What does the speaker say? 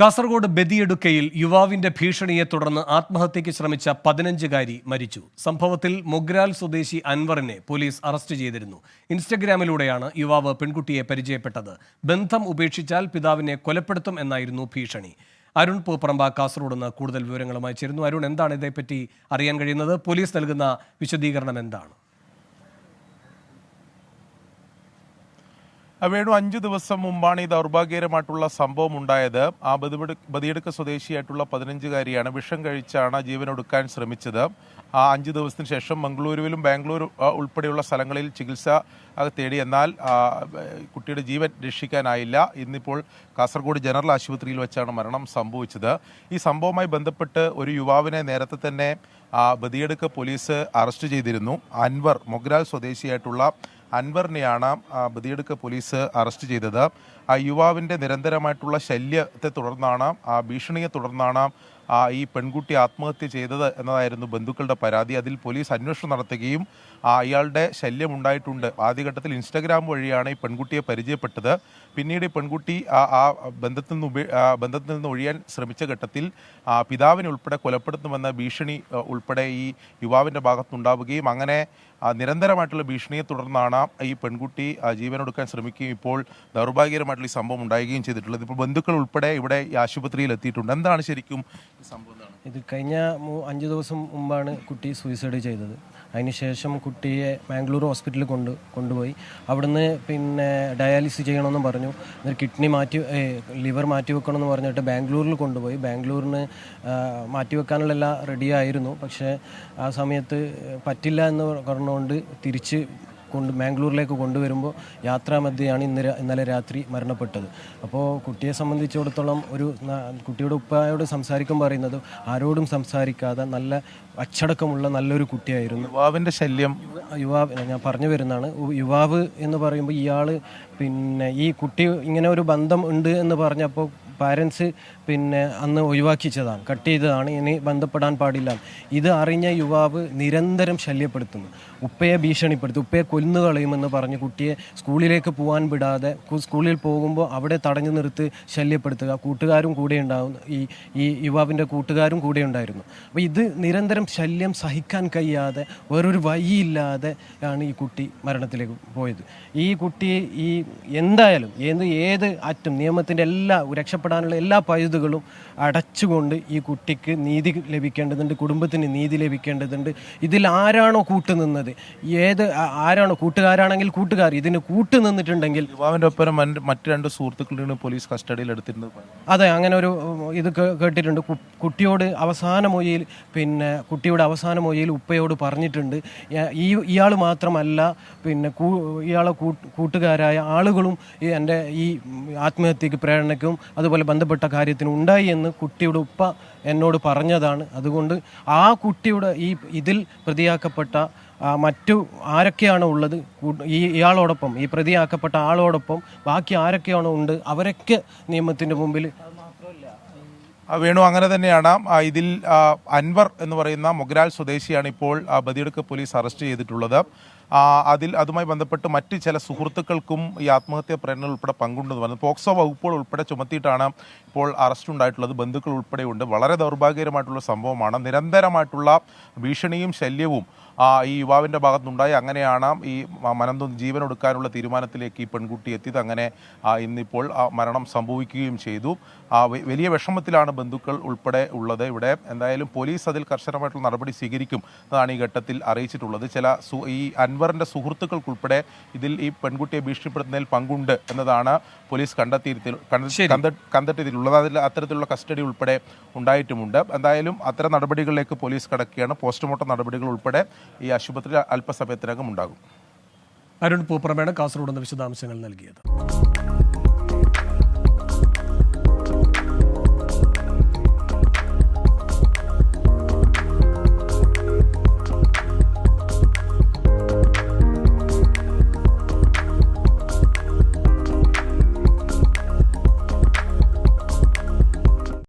കാസർഗോഡ് ബദിയെടുക്കയിൽ യുവാവിന്റെ ഭീഷണിയെ തുടർന്ന് ആത്മഹത്യയ്ക്ക് ശ്രമിച്ച പതിനഞ്ചുകാരി മരിച്ചു. സംഭവത്തിൽ മൊഗ്രാൽ സ്വദേശി അൻവറിനെ പോലീസ് അറസ്റ്റ് ചെയ്തിരുന്നു. ഇൻസ്റ്റഗ്രാമിലൂടെയാണ് യുവാവ് പെൺകുട്ടിയെ പരിചയപ്പെട്ടത്. ബന്ധം ഉപേക്ഷിച്ചാൽ പിതാവിനെ കൊലപ്പെടുത്തും എന്നായിരുന്നു ഭീഷണി. അരുൺ പൂപ്പറമ്പ കാസർഗോഡ് നിന്ന് കൂടുതൽ വിവരങ്ങളുമായി ചേരുന്നു. അരുൺ എന്താണ് ഇതേപ്പറ്റി അറിയാൻ കഴിയുന്നത്? പോലീസ് നൽകുന്ന വിശദീകരണം എന്താണ്? വേണു അഞ്ചു ദിവസം മുമ്പാണ് ഈ ദൗർഭാഗ്യകരമായിട്ടുള്ള സംഭവം ഉണ്ടായത്. ആ ബദിവെടു ബതിയെടുക്ക സ്വദേശിയായിട്ടുള്ള പതിനഞ്ചുകാരിയാണ് വിഷം കഴിച്ചാണ് ജീവൻ ഒടുക്കാൻ ശ്രമിച്ചത്. ആ അഞ്ച് ദിവസത്തിന് ശേഷം മംഗളൂരുവിലും ബാംഗ്ലൂർ ഉൾപ്പെടെയുള്ള സ്ഥലങ്ങളിൽ ചികിത്സ തേടി എന്നാൽ കുട്ടിയുടെ ജീവൻ രക്ഷിക്കാനായില്ല. ഇന്നിപ്പോൾ കാസർഗോഡ് ജനറൽ ആശുപത്രിയിൽ വെച്ചാണ് മരണം സംഭവിച്ചത്. ഈ സംഭവവുമായി ബന്ധപ്പെട്ട് ഒരു യുവാവിനെ നേരത്തെ തന്നെ ബതിയെടുക്ക പോലീസ് അറസ്റ്റ് ചെയ്തിരുന്നു. അൻവർ മൊഗ്രാൽ സ്വദേശിയായിട്ടുള്ള അൻവറിനെയാണ് ബദിയെടുക്ക പോലീസ് അറസ്റ്റ് ചെയ്തത്. ആ യുവാവിന്റെ നിരന്തരമായിട്ടുള്ള ശല്യത്തെ തുടർന്നാണ് ആ ഭീഷണിയെ തുടർന്നാണ് ഈ പെൺകുട്ടി ആത്മഹത്യ ചെയ്തത് എന്നതായിരുന്നു ബന്ധുക്കളുടെ പരാതി. അതിൽ പോലീസ് അന്വേഷണം നടത്തുകയും ആ, അയാളുടെ ശല്യം ഉണ്ടായിട്ടുണ്ട്. ആദ്യഘട്ടത്തിൽ ഇൻസ്റ്റഗ്രാം വഴിയാണ് ഈ പെൺകുട്ടിയെ പരിചയപ്പെട്ടത്. പിന്നീട് ഈ പെൺകുട്ടി ആ ആ ബന്ധത്തിൽ നിന്ന് ബന്ധത്തിൽ നിന്ന് ഒഴിയാൻ ശ്രമിച്ച ഘട്ടത്തിൽ ആ, പിതാവിനെ ഉൾപ്പെടെ കൊലപ്പെടുത്തുമെന്ന ഭീഷണി ഉൾപ്പെടെ ഈ യുവാവിന്റെ ഭാഗത്തുണ്ടാവുകയും അങ്ങനെ ആ, നിരന്തരമായിട്ടുള്ള ഭീഷണിയെ തുടർന്നാണ് ഈ പെൺകുട്ടി ആ, ജീവനൊടുക്കാൻ ശ്രമിക്കുകയും ഇപ്പോൾ ദൗർഭാഗ്യകരമായിട്ടുള്ള ഈ സംഭവം ഉണ്ടാവുകയും ചെയ്തിട്ടുള്ളത്. ഇപ്പോൾ ബന്ധുക്കൾ ഉൾപ്പെടെ ഇവിടെ ഈ ആശുപത്രിയിൽ എത്തിയിട്ടുണ്ട്. എന്താണ് ശരിക്കും ഇത് കഴിഞ്ഞ അഞ്ച് ദിവസം മുമ്പാണ് കുട്ടി സൂയിസൈഡ് ചെയ്തത്. അതിനുശേഷം കുട്ടിയെ മാംഗ്ലൂർ ഹോസ്പിറ്റലിൽ കൊണ്ട് കൊണ്ടുപോയി. അവിടുന്ന് പിന്നെ ഡയാലിസിസ് ചെയ്യണമെന്ന് പറഞ്ഞു. എന്നിട്ട് കിഡ്നി മാറ്റി ലിവർ മാറ്റി വെക്കണമെന്ന് പറഞ്ഞിട്ട് ബാംഗ്ലൂരിൽ കൊണ്ടുപോയി. ബാംഗ്ലൂരിന് മാറ്റി വെക്കാനുള്ള എല്ലാം റെഡിയായിരുന്നു പക്ഷേ ആ സമയത്ത് പറ്റില്ല എന്ന് പറഞ്ഞുകൊണ്ട് തിരിച്ച് കൊണ്ട് മാംഗ്ലൂരിലേക്ക് കൊണ്ടുവരുമ്പോൾ യാത്രാമധ്യയാണ് ഇന്ന് ഇന്നലെ രാത്രി മരണപ്പെട്ടത്. അപ്പോൾ കുട്ടിയെ സംബന്ധിച്ചിടത്തോളം ഒരു കുട്ടിയുടെ ഉപ്പായോട് സംസാരിക്കുമ്പോൾ പറയുന്നത് ആരോടും സംസാരിക്കാതെ നല്ല അച്ചടക്കമുള്ള നല്ലൊരു കുട്ടിയായിരുന്നു. യുവാവിന്റെ ശല്യം. യുവാവ് ഞാൻ പറഞ്ഞു വരുന്നതാണ്. യുവാവ് എന്ന് പറയുമ്പോൾ ഇയാൾ പിന്നെ ഈ കുട്ടി ഇങ്ങനെ ഒരു ബന്ധം ഉണ്ട് എന്ന് പറഞ്ഞപ്പോൾ പാരൻസ് പിന്നെ അന്ന് ഒഴിവാക്കിച്ചതാണ് കട്ട് ചെയ്തതാണ് ഇനി ബന്ധപ്പെടാൻ പാടില്ല. ഇത് അറിഞ്ഞ യുവാവ് നിരന്തരം ശല്യപ്പെടുത്തുന്നു. ഉപ്പയെ ഭീഷണിപ്പെടുത്തും ഉപ്പയെ കൊന്നു കളയുമെന്ന് പറഞ്ഞ് കുട്ടിയെ സ്കൂളിലേക്ക് പോകാൻ വിടാതെ സ്കൂളിൽ പോകുമ്പോൾ അവിടെ തടഞ്ഞു നിർത്തി ശല്യപ്പെടുത്തുക. കൂട്ടുകാരും കൂടെ ഉണ്ടാവും ഈ ഈ യുവാവിന്റെ കൂട്ടുകാരും കൂടെ ഉണ്ടായിരുന്നു. അപ്പോൾ ഇത് നിരന്തരം ശല്യം സഹിക്കാൻ കഴിയാതെ വേറൊരു വഴിയില്ലാതെ ആണ് ഈ കുട്ടി മരണത്തിലേക്ക് പോയത്. ഈ കുട്ടി ഈ എന്തായാലും ഏത് ഏത് അറ്റം നിയമത്തിന്റെ എല്ലാ രക്ഷപ്പെടാനുള്ള എല്ലാ പഴുതുകളും അടച്ചുകൊണ്ട് ഈ കുട്ടിക്ക് നീതി ലഭിക്കേണ്ടതുണ്ട് കുടുംബത്തിന് നീതി ലഭിക്കേണ്ടതുണ്ട്. ഇതിൽ ആരാണോ കൂട്ടുനിന്നത്? ഏത് ആരാണോ കൂട്ടുകാരാണെങ്കിൽ കൂട്ടുകാർ. ഇതിന് കൂട്ടുനിന്നിട്ടുണ്ടെങ്കിൽ യുവാവിന്റെ ഒപ്പം മറ്റ് രണ്ട് സുഹൃത്തുക്കളുടെ പോലീസ് കസ്റ്റഡിയിൽ എടുത്തിരുന്നത് അതെ അങ്ങനെ ഒരു ഇത് കേട്ടിട്ടുണ്ട്. കുട്ടിയോട് അവസാന മൊഴിയിൽ പിന്നെ കുട്ടിയുടെ അവസാന മൊഴിയിൽ ഉപ്പയോട് പറഞ്ഞിട്ടുണ്ട്. ഈ ഇയാൾ മാത്രമല്ല പിന്നെ ഇയാളെ കൂട്ടുകാരായ ആളുകളും എന്റെ ഈ ആത്മഹത്യക്ക് പ്രേരണയ്ക്കും അതുപോലെ ബന്ധപ്പെട്ട കാര്യത്തിന് ഉണ്ടായി എന്ന് കുട്ടിയുടെ ഉപ്പ എന്നോട് പറഞ്ഞതാണ്. അതുകൊണ്ട് ആ കുട്ടിയുടെ ഈ ഇതിൽ പ്രതിയാക്കപ്പെട്ട മറ്റു ആരൊക്കെയാണ് ഉള്ളത് ഈ ഇയാളോടൊപ്പം ഈ പ്രതിയാക്കപ്പെട്ട ആളോടൊപ്പം ബാക്കി ആരൊക്കെയാണോ ഉണ്ട് അവരൊക്കെ നിയമത്തിന്റെ മുമ്പിൽ വേണു അങ്ങനെ തന്നെയാണ്. ഇതിൽ അൻവർ എന്ന് പറയുന്ന മൊഗ്രാൽ സ്വദേശിയാണ് ഇപ്പോൾ ആ, പോലീസ് അറസ്റ്റ് ചെയ്തിട്ടുള്ളത്. അതിൽ അതുമായി ബന്ധപ്പെട്ട് മറ്റ് ചില സുഹൃത്തുക്കൾക്കും ഈ ആത്മഹത്യാ പ്രേരണ ഉൾപ്പെടെ പങ്കുണ്ടെന്ന് പറഞ്ഞു പോക്സോ വകുപ്പുകൾ ഉൾപ്പെടെ ചുമത്തിയിട്ടാണ് ഇപ്പോൾ അറസ്റ്റ് ഉണ്ടായിട്ടുള്ളത്. ബന്ധുക്കൾ ഉൾപ്പെടെയുണ്ട്. വളരെ ദൗർഭാഗ്യകരമായിട്ടുള്ള സംഭവമാണ്. നിരന്തരമായിട്ടുള്ള ഭീഷണിയും ശല്യവും ഈ യുവാവിന്റെ ഭാഗത്തുനിന്നുണ്ടായി അങ്ങനെയാണ് ഈ മ- മനംതൊന്ന് ജീവൻ ഒടുക്കാനുള്ള തീരുമാനത്തിലേക്ക് ഈ പെൺകുട്ടി എത്തിയത്. അങ്ങനെ ഇന്നിപ്പോൾ മരണം സംഭവിക്കുകയും ചെയ്തു. വലിയ വിഷമത്തിലാണ് ബന്ധുക്കൾ ഉൾപ്പെടെ ഉള്ളത്. ഇവിടെ എന്തായാലും പോലീസ് അതിൽ കർശനമായിട്ടുള്ള നടപടി സ്വീകരിക്കും എന്നാണ് ഈ ഘട്ടത്തിൽ അറിയിച്ചിട്ടുള്ളത്. ചില ഈ ഈ അൻവറിന്റെ സുഹൃത്തുക്കൾക്കുൾപ്പെടെ ഇതിൽ ഈ പെൺകുട്ടിയെ ഭീഷണിപ്പെടുത്തുന്നതിൽ പങ്കുണ്ട് എന്നതാണ് പോലീസ് കണ്ടെത്തിയിരുത്തി കണ്ടെത്തിയതിലുള്ളത് അതിൽ അത്തരത്തിലുള്ള കസ്റ്റഡി ഉൾപ്പെടെ ഉണ്ടായിട്ടുമുണ്ട്. എന്തായാലും അത്തരം നടപടികളിലേക്ക് പോലീസ് കടക്കുകയാണ്. പോസ്റ്റ്മോർട്ടം നടപടികൾ ഉൾപ്പെടെ ഈ ആശുപത്രിയിൽ അല്പസമയത്തിനകം ഉണ്ടാകും. അരുൺ പൂപ്രമേണ കാസർഗോഡ് നിന്ന് വിശദാംശങ്ങൾ നൽകിയത്.